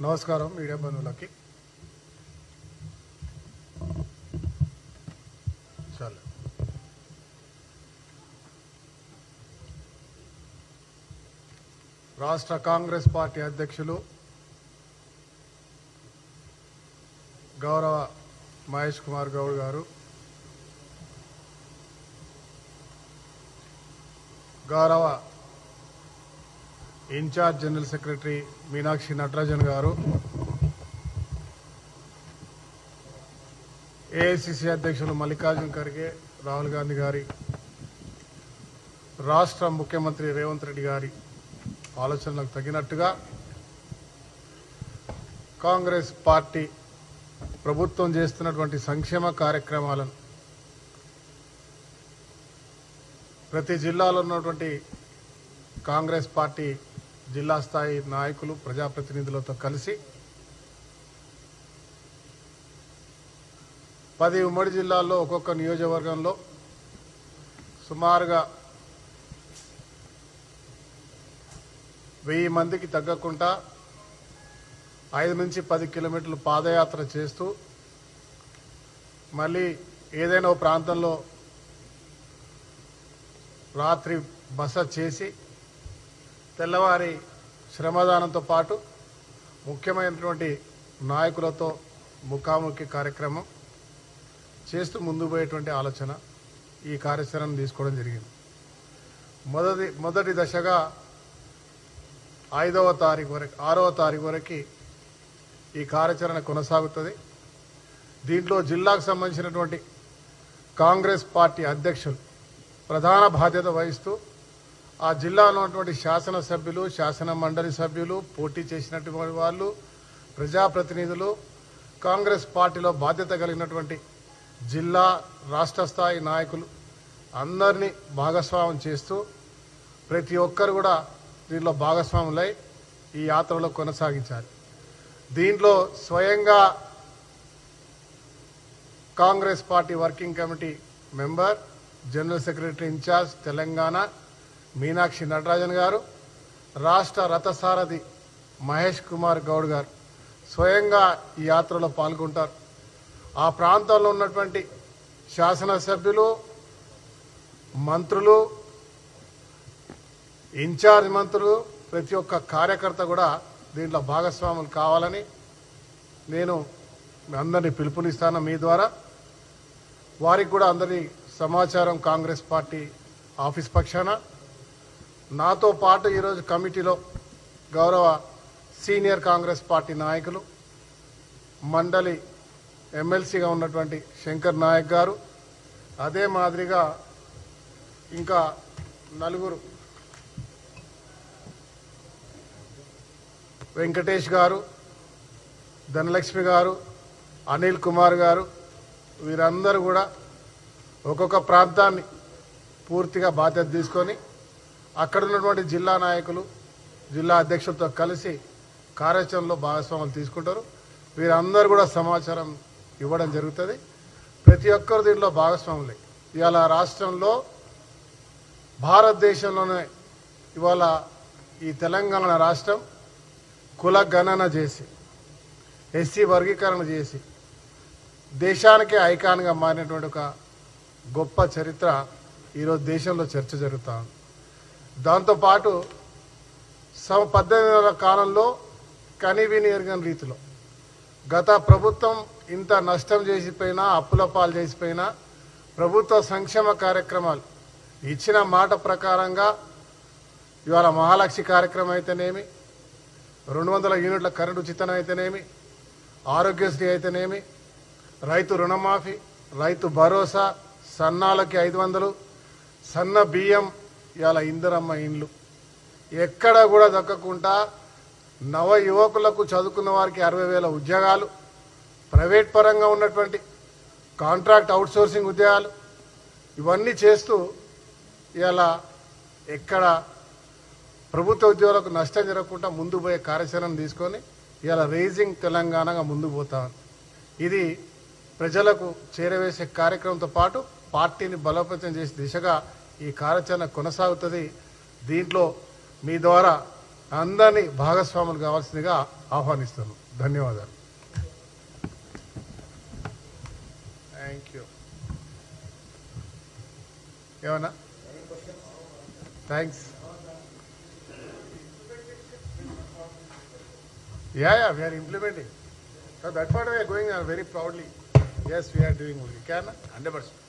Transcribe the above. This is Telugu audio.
నమస్కారం మీడియా బంధువులకి. చాలు. రాష్ట్ర కాంగ్రెస్ పార్టీ అధ్యక్షులు గౌరవ మహేష్ కుమార్ గౌడ్ గారు గౌరవ in-charge general secretary Meenakshi Natarajan గారు ఏఐసిసి అధ్యక్షులు మల్లికార్జున్ ఖర్గే రాహుల్ గాంధీ గారి రాష్ట్ర ముఖ్యమంత్రి రేవంత్ రెడ్డి గారి ఆలోచనలకు తగినట్టుగా కాంగ్రెస్ పార్టీ ప్రభుత్వం చేస్తున్నటువంటి సంక్షేమ కార్యక్రమాలను ప్రతి జిల్లాలో ఉన్నటువంటి కాంగ్రెస్ పార్టీ జిల్లా స్థాయి నాయకులు ప్రజాప్రతినిధులతో కలిసి పది ఉమ్మడి జిల్లాల్లో ఒక్కొక్క నియోజకవర్గంలో సుమారుగా వెయ్యి మందికి తగ్గకుండా ఐదు నుంచి పది కిలోమీటర్లు పాదయాత్ర చేస్తూ మళ్ళీ ఏదైనా ఓ ప్రాంతంలో రాత్రి బస చేసి తెల్లవారి శ్రమదానంతో పాటు ముఖ్యమైనటువంటి నాయకులతో ముఖాముఖి కార్యక్రమం చేస్తూ ముందు పోయేటువంటి ఆలోచన ఈ కార్యాచరణ తీసుకోవడం జరిగింది. మొదటి మొదటి దశగా ఐదవ తారీఖు వరకు ఆరవ తారీఖు వరకు ఈ కార్యాచరణ కొనసాగుతుంది. దీంట్లో జిల్లాకు సంబంధించినటువంటి కాంగ్రెస్ పార్టీ అధ్యక్షులు ప్రధాన బాధ్యత వహిస్తూ ఆ జిల్లాలో ఉన్నటువంటి శాసనసభ్యులు శాసన మండలి సభ్యులు పోటీ చేసినటువంటి వాళ్ళు ప్రజాప్రతినిధులు కాంగ్రెస్ పార్టీలో బాధ్యత కలిగినటువంటి జిల్లా రాష్ట్ర స్థాయి నాయకులు అందరినీ భాగస్వామ్యం చేస్తూ ప్రతి ఒక్కరు కూడా దీనిలో భాగస్వాములై ఈ యాత్రలో కొనసాగించాలి. దీంట్లో స్వయంగా Congress party working committee member general secretary in-charge Telangana Meenakshi Natarajan గారు రాష్ట్ర రథసారథి మహేష్ కుమార్ గౌడ్ గారు స్వయంగా ఈ యాత్రలో పాల్గొంటారు. ఆ ప్రాంతంలో ఉన్నటువంటి శాసనసభ్యులు మంత్రులు ఇన్ఛార్జ్ మంత్రులు ప్రతి ఒక్క కార్యకర్త కూడా దీంట్లో భాగస్వాములు కావాలని నేను అందరినీ పిలుపునిస్తాను మీ ద్వారా. వారికి కూడా అందరి సమాచారం కాంగ్రెస్ పార్టీ ఆఫీస్ పక్షాన నాతో పాటు ఈరోజు కమిటీలో గౌరవ సీనియర్ కాంగ్రెస్ పార్టీ నాయకులు మండలి ఎమ్మెల్సీగా ఉన్నటువంటి శంకర్ నాయక్ గారు అదే మాదిరిగా ఇంకా నలుగురు వెంకటేష్ గారు ధనలక్ష్మి గారు అనిల్ కుమార్ గారు వీరందరూ కూడా ఒక్కొక్క ప్రాంతాన్ని పూర్తిగా బాధ్యత తీసుకొని అక్కడ ఉన్నటువంటి జిల్లా నాయకులు జిల్లా అధ్యక్షులతో కలిసి కార్యాచరణలో భాగస్వాములు తీసుకుంటారు. వీరందరూ కూడా సమాచారం ఇవ్వడం జరుగుతుంది. ప్రతి ఒక్కరు దీంట్లో భాగస్వాములే. ఇవాళ రాష్ట్రంలో భారతదేశంలోనే ఇవాళ ఈ తెలంగాణ రాష్ట్రం కుల గణన చేసి ఎస్సీ వర్గీకరణ చేసి దేశానికే ఐకాన్గా మారినటువంటి ఒక గొప్ప చరిత్ర ఈరోజు దేశంలో చర్చ జరుగుతూ ఉంది. దాంతోపాటు సమ పద్దెనిమిది నెలల కాలంలో కనివిని ఎరగని రీతిలో గత ప్రభుత్వం ఇంత నష్టం చేసిపోయినా అప్పుల పాలు చేసిపోయినా ప్రభుత్వ సంక్షేమ కార్యక్రమాలు ఇచ్చిన మాట ప్రకారంగా ఇవాళ మహాలక్ష్మి కార్యక్రమం అయితేనేమి రెండు వందల యూనిట్ల కరెంటు ఉచితం అయితేనేమి ఆరోగ్యశ్రీ అయితేనేమి రైతు రుణమాఫీ రైతు భరోసా సన్నాలకి ఐదు వందలు సన్న బియ్యం ఇవాళ ఇందరమ్మ ఇండ్లు. ఎక్కడ కూడా దక్కకుండా నవ యువకులకు చదువుకున్న వారికి అరవై వేల ఉద్యోగాలు ప్రైవేట్ పరంగా ఉన్నటువంటి కాంట్రాక్ట్ అవుట్సోర్సింగ్ ఉద్యోగాలు ఇవన్నీ చేస్తూ ఇలా ఎక్కడ ప్రభుత్వ ఉద్యోగులకు నష్టం జరగకుండా ముందు పోయే కార్యాచరణ తీసుకొని ఇలా రేజింగ్ తెలంగాణగా ముందు పోతాం ఇది ప్రజలకు చేరవేసే కార్యక్రమంతో పాటు పార్టీని బలోపేతం చేసే దిశగా ఈ కార్యాచరణ కొనసాగుతుంది. దీంట్లో మీ ద్వారా అందరినీ భాగస్వాములు కావాల్సిందిగా ఆహ్వానిస్తాను ధన్యవాదాలు. థ్యాంక్ యూ ఏమన్నా? Thanks ya ya we are implementing that part we are going are very proudly as we are doing can hundred percent